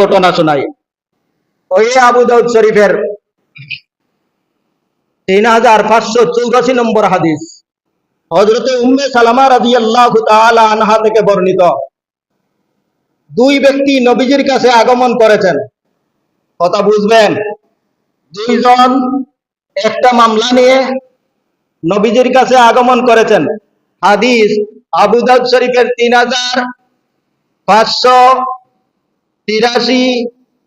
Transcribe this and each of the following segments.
ঘটনা শোনাই। ওই আবু দাউদ শরীফের তিন হাজার পাঁচশো চৌরাশি নম্বর হাদিস। হজরতে উম্মে সালামা রাজি আল্লাহ আনহা থেকে বর্ণিত। দুই ব্যক্তি নবীজির কাছে আগমন করেছেন। কথা বুঝবেন? দুইজন একটা মামলা নিয়ে নবীজির কাছে আগমন করেছেন। হাদিস আবু দাউদ শরীফের তিন হাজার পাঁচশো তিরাশি,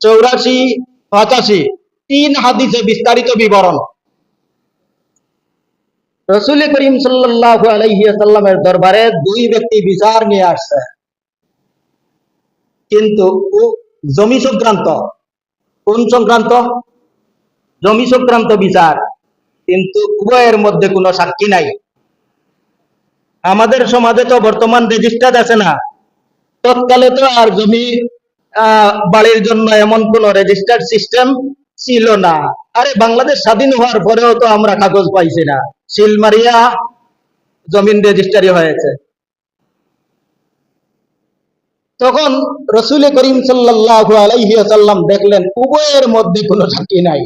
চৌরাশি, পঁচাশি। তিন হাদিসে বিস্তারিত বিবরণ। রসুল করিম সাল্লাহ আলহিয়াসাল্লামের দরবারে দুই ব্যক্তি বিচার নিয়ে আসছে। কিন্তু জমি সংক্রান্ত কোন সংক্রান্ত, জমি সংক্রান্ত বিচার কিন্তু উভয়ের মধ্যে কোনো সাক্ষী নাই। আমাদের সমাজে তো বর্তমান রেজিস্টার আছে না। তৎকালে তো আর জমি বাড়ির জন্য এমন কোন রেজিস্টার সিস্টেম ছিল না। আরে, বাংলাদেশ স্বাধীন হওয়ার পরেও তো আমরা কাগজ পাইছি না। সিল মারিয়া জমিন রেজিস্টারি হয়েছে। তখন রসুল করিম ওয়াসাল্লাম দেখলেন, উভয়ের মধ্যে কোনো সাক্ষী নাই।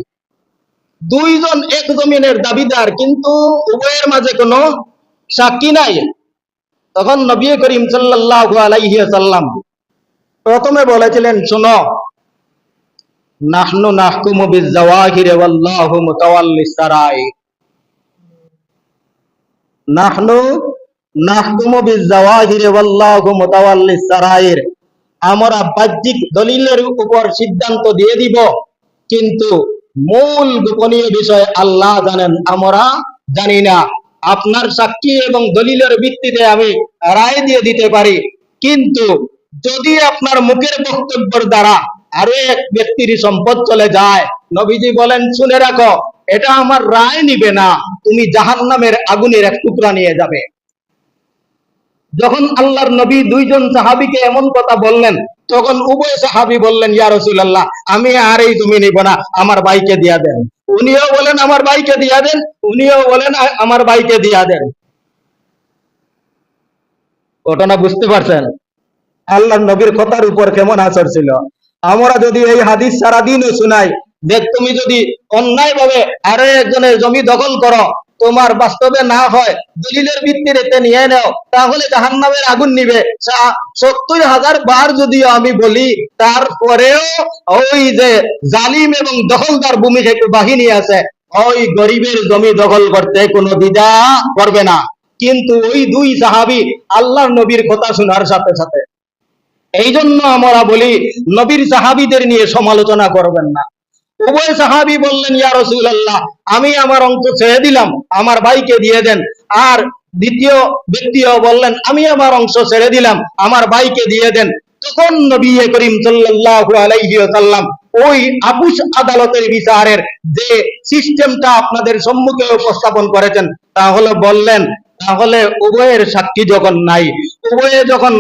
দুইজন এক জমিনের দাবিদার, কিন্তু উভয়ের মাঝে কোনো সাক্ষী নাই। তখন নবী করিম সাল্লাল্লাহু আলাইহি ওয়াসাল্লাম প্রথমে বলেছিলেন, শোনো, নাহনু নাহকুমু বিজাওয়াহির ওয়াল্লাহু মুতাওয়াল্লিস সারাই নাহনু নাহকুমু বিজাওয়াহির ওয়াল্লাহু মুতাওয়াল্লিস সারাইর আমরা বাহ্যিক দলিলের উপর সিদ্ধান্ত দিয়ে দিব, কিন্তু মূল গোপনীয় বিষয় আল্লাহ জানেন, আমরা জানি না। আপনার সাক্ষী এবং দলিলের ভিত্তিতে আমি রায় দিয়ে দিতে পারি, কিন্তু যদি আপনার মুখের বক্তব্যের দ্বারা আরও এক ব্যক্তির সম্পদ চলে যায়, নবীজি বলেন, শুনে রাখো, এটা আমার রায় নিবে না। তুমি জাহান্নামের আগুনের এক টুকরা নিয়ে যাবে। যখন আল্লাহর নবী দুইজন সাহাবীকে এমন কথা বললেন, তখন উভয় সাহাবী বললেন, ইয়া রাসূলুল্লাহ, আমি আর এই জমি নিব না, আমার ভাইকে দিয়া দেন। উনিও বলেন, আমার ভাইকে দিয়া দেন। উনিও বলেন, "আ- আমার ভাইকে দিয়া দেন। ঘটনা বুঝতে পারছেন? আল্লাহর নবীর কথার উপর কেমন আসর ছিল? আমরা যদি এই হাদিস সারাদিনও শুনাই, দেখ তুমি যদি অন্যায় ভাবে আরও একজনের জমি দখল করো, তোমার বাস্তবে না হয়, দলিলের ভিত্তিতে নিয়ে নাও, তাহলে জাহান্নামের আগুন নিবে। সত্তর হাজার বার যদিও আমি বলি, তারপরেও ওই যে জালিম এবং দখলদার ভূমি থেকে বাহিনী আছে, ওই গরিবের জমি দখল করতে কোনো দ্বিধা করবে না। কিন্তু ওই দুই সাহাবি আল্লাহর নবীর কথা শোনার সাথে সাথে এই জন্য আমরা বলি, নবীর সাহাবিদের নিয়ে সমালোচনা করবেন না। উভয় সাহাবি বললেন, ইয়া রাসূলুল্লাহ, আমি আমার অংশ ছেড়ে দিলাম, আমার ভাইকে দিয়ে দেন। আর দ্বিতীয় ব্যক্তিও বললেন, আমি আমার অংশ ছেড়ে দিলাম, আমার ভাইকে দিয়ে দেন। তখন নবী করিম সাল্লাল্লাহু আলাইহি ওয়াসাল্লাম ওই আপুস আদালতের বিচারের যে সিস্টেমটা আপনাদের সম্মুখে উপস্থাপন করেছেন তাহলে বললেন তাহলে উভয়ের সাক্ষী যখন নাই, উভয়ে যখন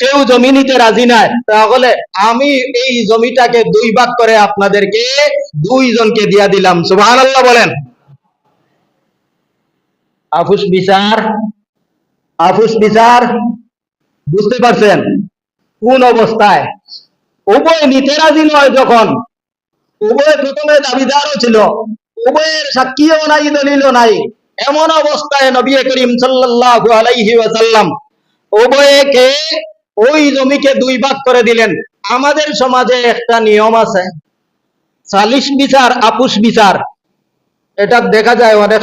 কেউ জমি নিতে রাজি নাই, তাহলে আমি এই জমিটাকে দুই ভাগ করে আপনাদেরকে দুইজনকে দিয়া দিলাম। সুবহানাল্লাহ বলেন। আফুস বিচার আফুস বিচার, বুঝতে পারছেন? কোন অবস্থায়? উভয় নিতে রাজি নয় যখন, উভয় প্রথমে দাবিদারও ছিল, উভয়ের সাক্ষীও নাই, দলিলও নাই। এমন অবস্থায় নবী করিম সাল্লাল্লাহু আলাইহি ওয়াসাল্লাম উভয়কে ওই জমিকে দুই ভাগ করে দিলেন। আমাদের সমাজে একটা নিয়ম আছে, সালিশ বিচার আপুস বিচার। এটা দেখা যায় অনেক